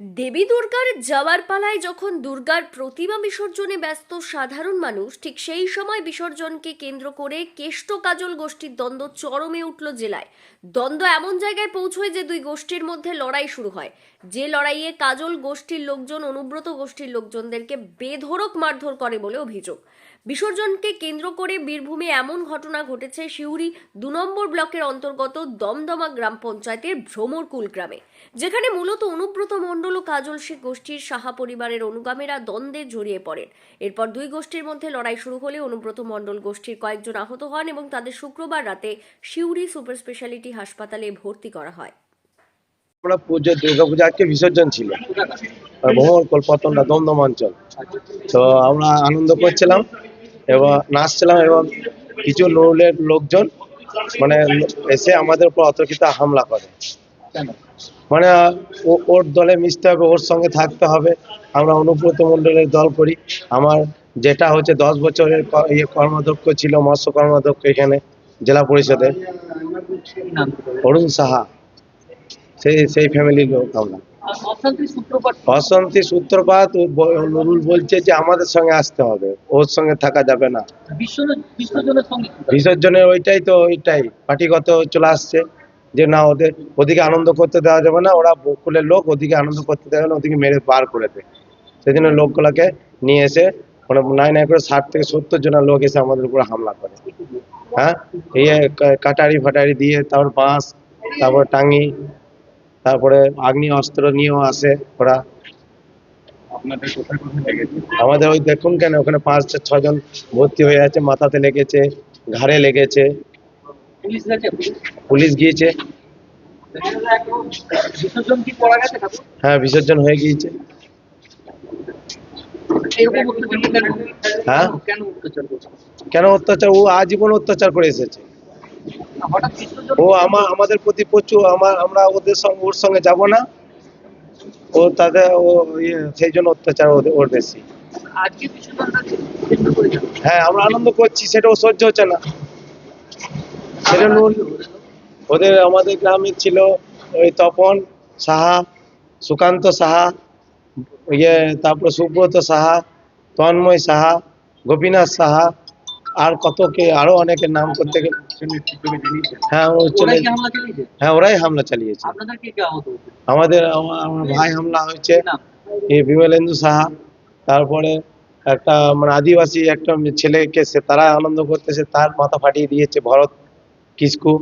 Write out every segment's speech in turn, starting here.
দেবী দুর্গার যাওয়ার পালায় যখন দুর্গার প্রতিমা বিসর্জনে ব্যস্ত সাধারণ মানুষ, ঠিক সেই সময় বিসর্জনকে কেন্দ্র করে কেষ্ট কাজল গোষ্ঠীর দ্বন্দ্ব চরমে উঠল জেলায়। দ্বন্দ্ব এমন জায়গায় পৌঁছয় যে দুই গোষ্ঠীর মধ্যে লড়াই শুরু হয়। যে লড়াইয়ে কাজল গোষ্ঠীর লোকজন, অনুব্রত গোষ্ঠীর লোকজনদেরকে বেধড়ক মারধর করে বলে অভিযোগ। বিসর্জনকে কেন্দ্র করে বীরভূমে এমন ঘটনা ঘটেছে সিউড়ি দু নম্বর ব্লকের অন্তর্গত দমদমা গ্রাম পঞ্চায়েতের ভ্রমরকুল গ্রামে, যেখানে মূলত অনুব্রত মণ্ডল ও কাজল শেখ গোষ্ঠীর সাহা পরিবারের অনুগামীরা দ্বন্দ্বে জড়িয়ে পড়েন। এরপর দুই গোষ্ঠীর মধ্যে লড়াই শুরু হলে অনুব্রত মণ্ডল গোষ্ঠীর কয়েকজন আহত হন এবং তাদের শুক্রবার রাতে সিউড়ি সুপার স্পেশালিটি হাসপাতালে ভর্তি করা হয়। আমরা আজকে বিসর্জন ছিল। ভ্রমণ তো আমরা আনন্দ করছিলাম এবং নাচছিলাম এবং কিছু নৌলের লোকজন মানে এসে আমাদের উপর অতর্কিত হামলা করে। মানে ওর দলে মিশতে হবে ওর সঙ্গে থাকতে হবে। আমরা অনুব্রত মণ্ডলের দল করি। আমার যেটা হচ্ছে দশ বছরের ইয়ে কর্মাধ্যক্ষ ছিল মৎস্য কর্মাধ্যক্ষ এখানে জেলা পরিষদে। অরুণ সাহা সেই সেই ফ্যামিলির লোক আমরা। অশান্তি সূত্রপাত নুরুল বলছে যে আমাদের সঙ্গে আসতে হবে ওর সঙ্গে থাকা যাবে না? বিসর্জনের ওইটাই তো ওইটাই পার্টিগত চলে আসছে। যে না ওদের ওদিকে আনন্দ করতে দেওয়া যাবে না ওরা বকুলের লোক ওদিকে আনন্দ করতে দেবে না ওদিকে মেরে বার করে দেয়। সেই জন্য লোকগুলোকে নিয়ে এসে মানে নাই নাই করে ষাট থেকে সত্তর জনের লোক এসে আমাদের উপরে হামলা করে। হ্যাঁ? এই কাটারি ফাটারি দিয়ে তারপর বাঁশ তারপর টাঙ্গি তারপরে আগ্নি অস্ত্র নিয়েও আসে ওরা। আমাদের ওই দেখুন কেন ওখানে পাঁচ ছজন ভর্তি হয়ে আছে মাথাতে লেগেছে ঘাড়ে লেগেছে। পুলিশ গিয়েছে। হ্যাঁ বিসর্জন হয়ে গিয়েছে। কেন হ্যাঁ? কেন অত্যাচার ও আজীবন অত্যাচার করে এসেছে। ও আমার আমাদের প্রতি প্রচুর আমার আমরা ওদের সঙ্গে ওর সঙ্গে যাব না। ও তাদের ও ইয়ে সেই জন্য অত্যাচার ওর বেশি। হ্যাঁ আমরা আনন্দ করছি সেটা ও সহ্য হচ্ছে না। সেটা ওদের আমাদের গ্রামে ছিল ওই তপন সাহা সুকান্ত সাহা ইয়ে তারপরে সুব্রত সাহা তন্ময় সাহা গোপীনাথ সাহা আর কত কে আরও অনেকের নাম করতে গেলে হ্যাঁ ও চলে ওরাই হামলা চালিয়েছে? হ্যাঁ ওরাই হামলা চালিয়েছে। আমাদের আমার ভাই হামলা হয়েছে। বিমলেন্দু সাহা। তারপরে একটা মানে আদিবাসী একটা ছেলেকে সে তারা আনন্দ করতেছে তার মাথা ফাটিয়ে দিয়েছে ভরত কিসকু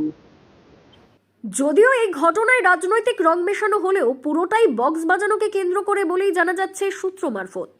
যদিও এই ঘটনায় রাজনৈতিক রং মেশানো হলেও পুরোটাই বক্স বাজানোকে কেন্দ্র করে বলেই জানা যাচ্ছে সূত্র মারফত।